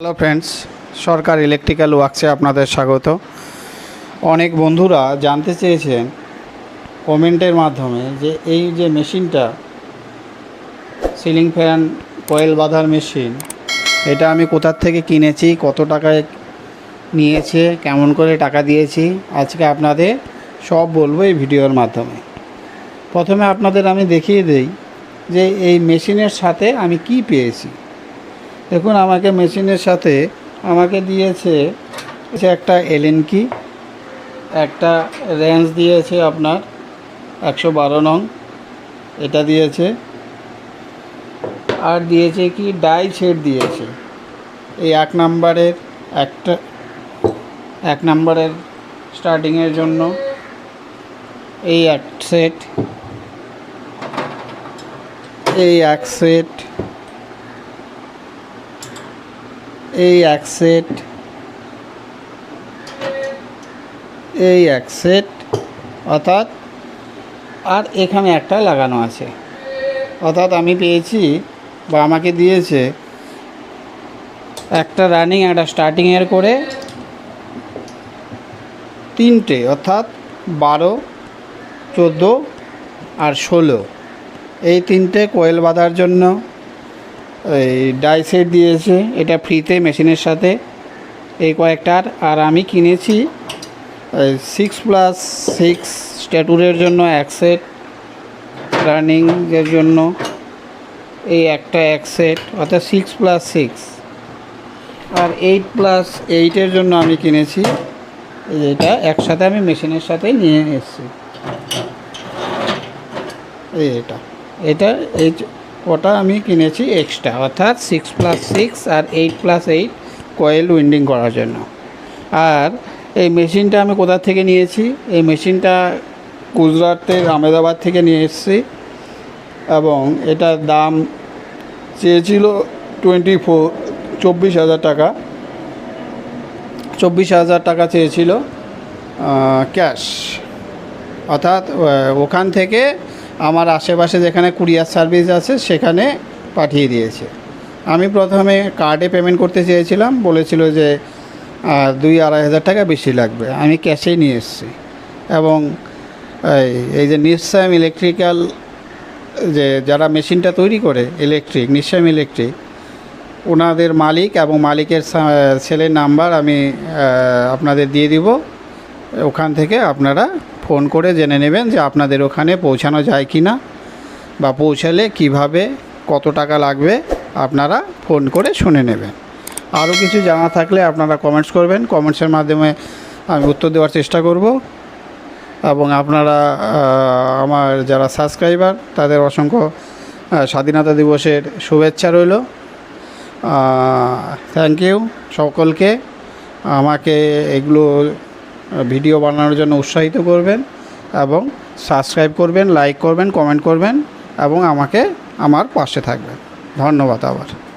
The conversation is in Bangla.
হ্যালো ফ্রেন্ডস সরকার ইলেকট্রিক্যাল ওয়ার্কসে আপনাদের স্বাগত। অনেক বন্ধুরা জানতে চেয়েছেন কমেন্টের মাধ্যমে যে এই যে মেশিনটা সিলিং ফ্যান কয়েল বাঁধার মেশিন এটা আমি কোথার থেকে কিনেছি, কত টাকায় নিয়েছে, কেমন করে টাকা দিয়েছি, আজকে আপনাদের সব বলব এই ভিডিওর মাধ্যমে। প্রথমে আপনাদের আমি দেখিয়ে দেই যে এই মেশিনের সাথে আমি কি পেয়েছি। দেখুন, আমাকে মেশিনের সাথে আমাকে দিয়েছে একটা এলএন কি একটা রেঞ্জ দিয়েছে আপনার একশো বারো নং, এটা দিয়েছে, আর দিয়েছে কি ডাই সেট দিয়েছে। এই এক নাম্বারের একটা, এক নাম্বারের স্টার্টিংয়ের জন্য এই এক সেট এই এক সেট এই এক সেট, এই এক সেট, অর্থাৎ, আর এখানে একটা লাগানো আছে। অর্থাৎ আমি পেয়েছি, বা আমাকে দিয়েছে, একটা রানিং একটা স্টার্টিংয়ের করে তিনটে, অর্থাৎ বারো, চোদ্দ আর ষোলো। এই তিনটে কোয়েল বাঁধার জন্য এই ডাই সেট দিয়েছে। এটা ফ্রিতে মেশিনের সাথে। এই কয়েকটার। আর আমি কিনেছি সিক্স প্লাস সিক্স স্ট্যাটুরের জন্য এক সেট রানিংয়ের জন্য এই একটা এক সেট অর্থাৎ সিক্স প্লাস সিক্স আর এইট প্লাস এইটের জন্য আমি কিনেছি। এটা একসাথে আমি মেশিনের সাথে নিয়ে এসেছি। এই এটা। এটা এই ওটা আমি কিনেছি এক্সট্রা অর্থাৎ সিক্স প্লাস সিক্স আর eight plus eight coil winding করার জন্য। আর এই মেশিনটা আমি কোথা থেকে নিয়েছি? এই মেশিনটা গুজরাটের আহমেদাবাদ থেকে নিয়ে এসেছি এবং এটার দাম চেয়েছিল টোয়েন্টি ফোর চব্বিশ হাজার টাকা। চব্বিশ হাজার টাকা চেয়েছিল ক্যাশ অর্থাৎ ওখান থেকে আমার আশেপাশে যেখানে কুরিয়ার সার্ভিস আছে, সেখানে পাঠিয়ে দিয়েছে। আমি প্রথমে কার্ডে পেমেন্ট করতে চেয়েছিলাম, বলেছিল যে দুই আড়াই হাজার টাকা বেশি লাগবে। আমি ক্যাশেই নিয়ে এসেছি। এবং, এই যে নিশ্চয়ম ইলেকট্রিক্যাল যে যারা মেশিনটা তৈরি করে ইলেকট্রিক নিশ্চয়ম ইলেকট্রিক ওনাদের মালিক এবং মালিকের ছেলের নাম্বার আমি আপনাদের দিয়ে দিব। ওখান থেকে আপনারা ফোন করে জেনে নেবেন যে আপনাদের ওখানে পৌঁছানো যায় কি না বা পৌঁছালে কীভাবে কত টাকা লাগবে আপনারা ফোন করে শুনে নেবেন। আরও কিছু জানা থাকলে আপনারা কমেন্টস করবেন। কমেন্টসের মাধ্যমে আমি উত্তর দেওয়ার চেষ্টা করব এবং আপনারা আমার যারা সাবস্ক্রাইবার তাদের অসংখ্য স্বাধীনতা দিবসের শুভেচ্ছা রইল। থ্যাংক ইউ সকলকে। আমাকে এগুলো ভিডিও বানানোর জন্য উৎসাহিত করবেন এবং সাবস্ক্রাইব করবেন, লাইক করবেন, কমেন্ট করবেন এবং আমাকে আমার পাশে থাকবেন। ধন্যবাদ আবার।